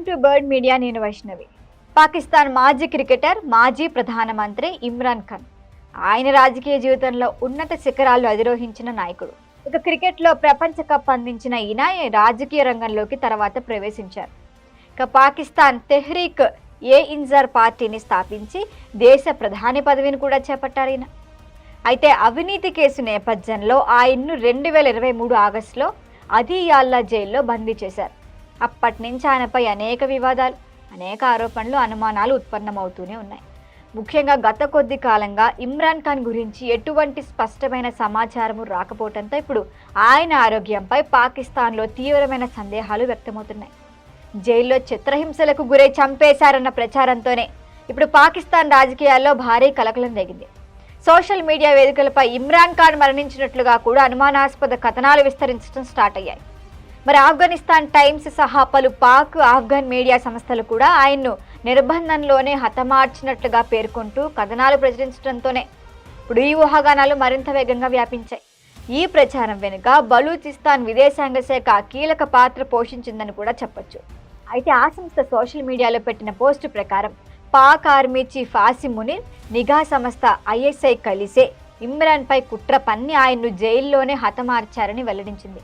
Welcome to bird media నేను వైష్ణవి. పాకిస్తాన్ మాజీ cricketer మాజీ ప్రధానమంత్రి ఇమ్రాన్ ఖాన్. ఆయన రాజకీయ జీవితంలో ఉన్నత శిఖరాలు అధిరోహించిన నాయకుడు. ఇక క్రికెట్లో ప్రపంచ కప్ అందించిన ఈయన రాజకీయ రంగంలోకి తర్వాత ప్రవేశించారు. ఇక పాకిస్తాన్ తెహ్రీక్ ఏ ఇన్జార్ పార్టీని స్థాపించి దేశ ప్రధాని పదవిని కూడా చేపట్టారు ఈయన. అయితే అవినీతి కేసు నేపథ్యంలో ఆయన్ను రెండు వేల ఇరవై మూడు ఆగస్టులో అదియాల్లా జైల్లో బందీ చేశారు. అప్పటి నుంచి ఆయనపై అనేక వివాదాలు అనేక ఆరోపణలు అనుమానాలు ఉత్పన్నమవుతూనే ఉన్నాయి. ముఖ్యంగా గత కొద్ది కాలంగా ఇమ్రాన్ ఖాన్ గురించి ఎటువంటి స్పష్టమైన సమాచారము రాకపోవడంతో ఇప్పుడు ఆయన ఆరోగ్యంపై పాకిస్తాన్లో తీవ్రమైన సందేహాలు వ్యక్తమవుతున్నాయి. జైల్లో చిత్రహింసలకు గురై చంపేశారన్న ప్రచారంతోనే ఇప్పుడు పాకిస్తాన్ రాజకీయాల్లో భారీ కలకలం రేగింది. సోషల్ మీడియా వేదికలపై ఇమ్రాన్ ఖాన్ మరణించినట్లుగా కూడా అనుమానాస్పద కథనాలు విస్తరించడం స్టార్ట్ అయ్యాయి. మరి ఆఫ్ఘనిస్తాన్ టైమ్స్ సహా పలు పాక్ ఆఫ్ఘన్ మీడియా సంస్థలు కూడా ఆయన్ను నిర్బంధంలోనే హతమార్చినట్లుగా పేర్కొంటూ కథనాలు ప్రచురించడంతోనే ఇప్పుడు ఈ ఊహాగానాలు మరింత వేగంగా వ్యాపించాయి. ఈ ప్రచారం వెనుక బలూచిస్తాన్ విదేశాంగ శాఖ కీలక పాత్ర పోషించిందని కూడా చెప్పొచ్చు. అయితే ఆ సంస్థ సోషల్ మీడియాలో పెట్టిన పోస్టు ప్రకారం పాక్ ఆర్మీ చీఫ్ ఆసిమ్ మునీర్ నిఘా సంస్థ ఐఎస్ఐ కలిసే ఇమ్రాన్పై కుట్ర పన్ని ఆయన్ను జైల్లోనే హతమార్చారని వెల్లడించింది.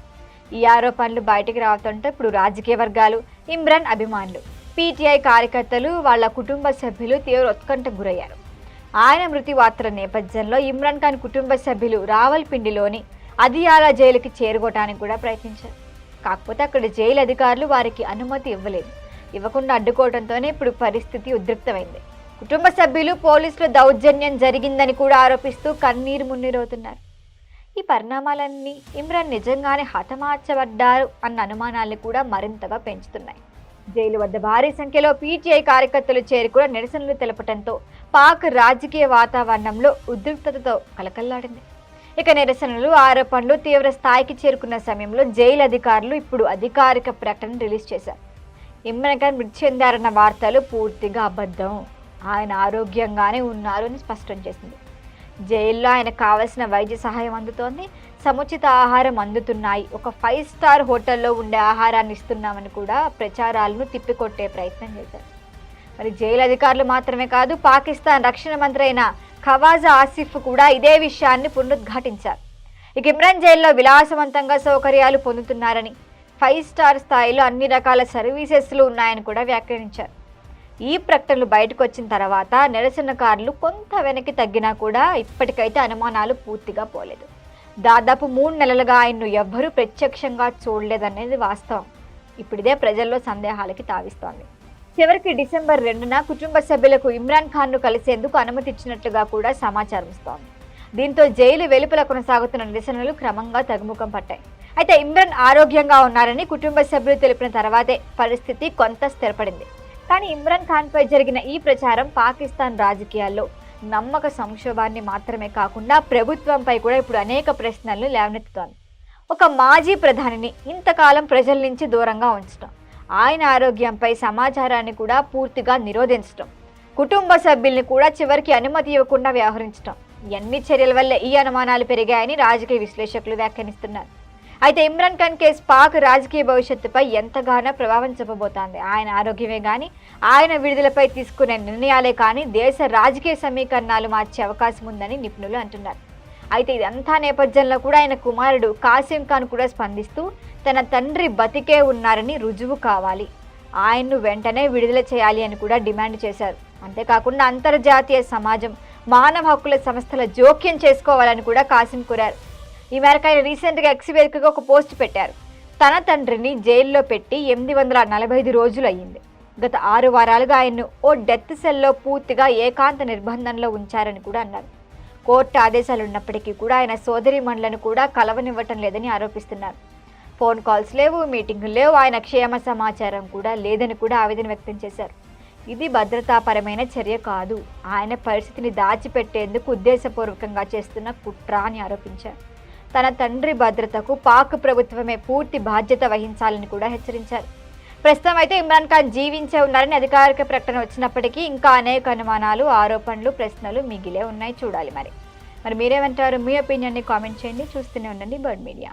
ఈ ఆరోపణలు బయటికి రావడంతో ఇప్పుడు రాజకీయ వర్గాలు ఇమ్రాన్ అభిమానులు పీటీఐ కార్యకర్తలు వాళ్ళ కుటుంబ సభ్యులు తీవ్ర ఉత్కంఠకు గురయ్యారు. ఆయన మృతి వార్తల నేపథ్యంలో ఇమ్రాన్ ఖాన్ కుటుంబ సభ్యులు రావల్పిండిలోని అదియాలా జైలుకి చేరుకోవటానికి కూడా ప్రయత్నించారు. కాకపోతే అక్కడ జైలు అధికారులు వారికి అనుమతి ఇవ్వలేదు. ఇవ్వకుండా అడ్డుకోవడంతోనే ఇప్పుడు పరిస్థితి ఉద్రిక్తమైంది. కుటుంబ సభ్యులు పోలీసుల దౌర్జన్యం జరిగిందని కూడా ఆరోపిస్తూ కన్నీరు మున్నీరవుతున్నారు. ఈ పరిణామాలన్నీ ఇమ్రాన్ నిజంగానే హతమార్చబడ్డారు అన్న అనుమానాలను కూడా మరింతగా పెంచుతున్నాయి. జైలు వద్ద భారీ సంఖ్యలో పీటీఐ కార్యకర్తలు చేరి కూడా నిరసనలు తెలపడంతో పాక్ రాజకీయ వాతావరణంలో ఉద్రిక్తతతో కలకల్లాడింది. ఇక నిరసనలు ఆరోపణలు తీవ్ర స్థాయికి చేరుకున్న సమయంలో జైలు అధికారులు ఇప్పుడు అధికారిక ప్రకటన రిలీజ్ చేశారు. ఇమ్రాన్ ఖాన్ మృతి చెందారన్న వార్తలు పూర్తిగా అబద్ధం. ఆయన ఆరోగ్యంగానే ఉన్నారు అని స్పష్టం చేసింది. జైల్లో ఆయనకు కావలసిన వైద్య సహాయం అందుతోంది. సముచిత ఆహారం అందుతున్నాయి. ఒక ఫైవ్ స్టార్ హోటల్లో ఉండే ఆహారాన్ని ఇస్తున్నామని కూడా ప్రచారాలను తిప్పికొట్టే ప్రయత్నం చేశారు. మరి జైలు అధికారులు మాత్రమే కాదు పాకిస్తాన్ రక్షణ మంత్రి అయిన ఖవాజా ఆసిఫ్ కూడా ఇదే విషయాన్ని పునరుద్ఘాటించారు. ఇక ఇమ్రాన్ జైల్లో విలాసవంతంగా సౌకర్యాలు పొందుతున్నారని ఫైవ్ స్టార్ స్థాయిలో అన్ని రకాల సర్వీసెస్లు ఉన్నాయని కూడా వ్యాఖ్యానించారు. ఈ ప్రకటనలు బయటకు వచ్చిన తర్వాత నిరసనకారులు కొంత వెనక్కి తగ్గినా కూడా ఇప్పటికైతే అనుమానాలు పూర్తిగా పోలేదు. దాదాపు మూడు నెలలుగా ఆయన్ను ఎవ్వరూ ప్రత్యక్షంగా చూడలేదనేది వాస్తవం. ఇప్పుడిదే ప్రజల్లో సందేహాలకి తావిస్తోంది. చివరికి డిసెంబర్ రెండున కుటుంబ సభ్యులకు ఇమ్రాన్ ఖాన్ను కలిసేందుకు అనుమతి ఇచ్చినట్లుగా కూడా సమాచారం ఇస్తోంది దీంతో జైలు వెలుపల కొనసాగుతున్న నిరసనలు క్రమంగా తగ్గుముఖం పట్టాయి. అయితే ఇమ్రాన్ ఆరోగ్యంగా ఉన్నారని కుటుంబ సభ్యులు తెలిపిన తర్వాతే పరిస్థితి కొంత స్థిరపడింది. కానీ ఇమ్రాన్ ఖాన్పై జరిగిన ఈ ప్రచారం పాకిస్తాన్ రాజకీయాల్లో నమ్మక సంక్షోభాన్ని మాత్రమే కాకుండా ప్రభుత్వంపై కూడా ఇప్పుడు అనేక ప్రశ్నలను లేవనెత్తుతోంది. ఒక మాజీ ప్రధానిని ఇంతకాలం ప్రజల నుంచి దూరంగా ఉంచడం ఆయన ఆరోగ్యంపై సమాచారాన్ని కూడా పూర్తిగా నిరోధించడం కుటుంబ సభ్యుల్ని కూడా చివరికి అనుమతి ఇవ్వకుండా వ్యవహరించడం ఎన్ని చర్యల వల్ల ఈ అనుమానాలు పెరిగాయని రాజకీయ విశ్లేషకులు వ్యాఖ్యానిస్తున్నారు. అయితే ఇమ్రాన్ ఖాన్ కేసు పాక్ రాజకీయ భవిష్యత్తుపై ఎంతగానో ప్రభావం చూపబోతోంది. ఆయన ఆరోగ్యమే కానీ ఆయన విడుదలపై తీసుకునే నిర్ణయాలే కానీ దేశ రాజకీయ సమీకరణాలు మార్చే అవకాశం ఉందని నిపుణులు అంటున్నారు. అయితే ఇదంతా నేపథ్యంలో కూడా ఆయన కుమారుడు కాసిం ఖాన్ కూడా స్పందిస్తూ తన తండ్రి బతికే ఉన్నారని రుజువు కావాలి. ఆయన్ను వెంటనే విడుదల చేయాలి అని కూడా డిమాండ్ చేశారు. అంతేకాకుండా అంతర్జాతీయ సమాజం మానవ హక్కుల సంస్థల జోక్యం చేసుకోవాలని కూడా కాసిం కోరారు. ఈ మేరకు ఆయన రీసెంట్గా ఎక్స్ ఒక పోస్ట్ పెట్టారు. తన తండ్రిని జైల్లో పెట్టి ఎనిమిది వందల నలభై ఐదు రోజులు అయ్యింది గత ఆరు వారాలుగా ఆయన్ను ఓ డెత్ సెల్లో పూర్తిగా ఏకాంత నిర్బంధంలో ఉంచారని కూడా అన్నారు. కోర్టు ఆదేశాలు ఉన్నప్పటికీ కూడా ఆయన సోదరిమణులను కూడా కలవనివ్వటం లేదని ఆరోపిస్తున్నారు. ఫోన్ కాల్స్ లేవు మీటింగులు లేవు ఆయన క్షేమ సమాచారం కూడా లేదని కూడా ఆవేదన వ్యక్తం చేశారు. ఇది భద్రతాపరమైన చర్య కాదు. ఆయన పరిస్థితిని దాచిపెట్టేందుకు ఉద్దేశపూర్వకంగా చేస్తున్న కుట్ర అని ఆరోపించారు. తన తండ్రి భద్రతకు పాక్ ప్రభుత్వమే పూర్తి బాధ్యత వహించాలని కూడా హెచ్చరించారు. ప్రస్తుతం అయితే ఇమ్రాన్ ఖాన్ జీవించే ఉన్నారని అధికారిక ప్రకటన వచ్చినప్పటికీ ఇంకా అనేక అనుమానాలు ఆరోపణలు ప్రశ్నలు మిగిలే ఉన్నాయి. చూడాలి మరి. మరి మీరేమంటారు? మీ ఒపీనియన్ని కామెంట్ చేయండి. చూస్తూనే ఉండండి బర్డ్ మీడియా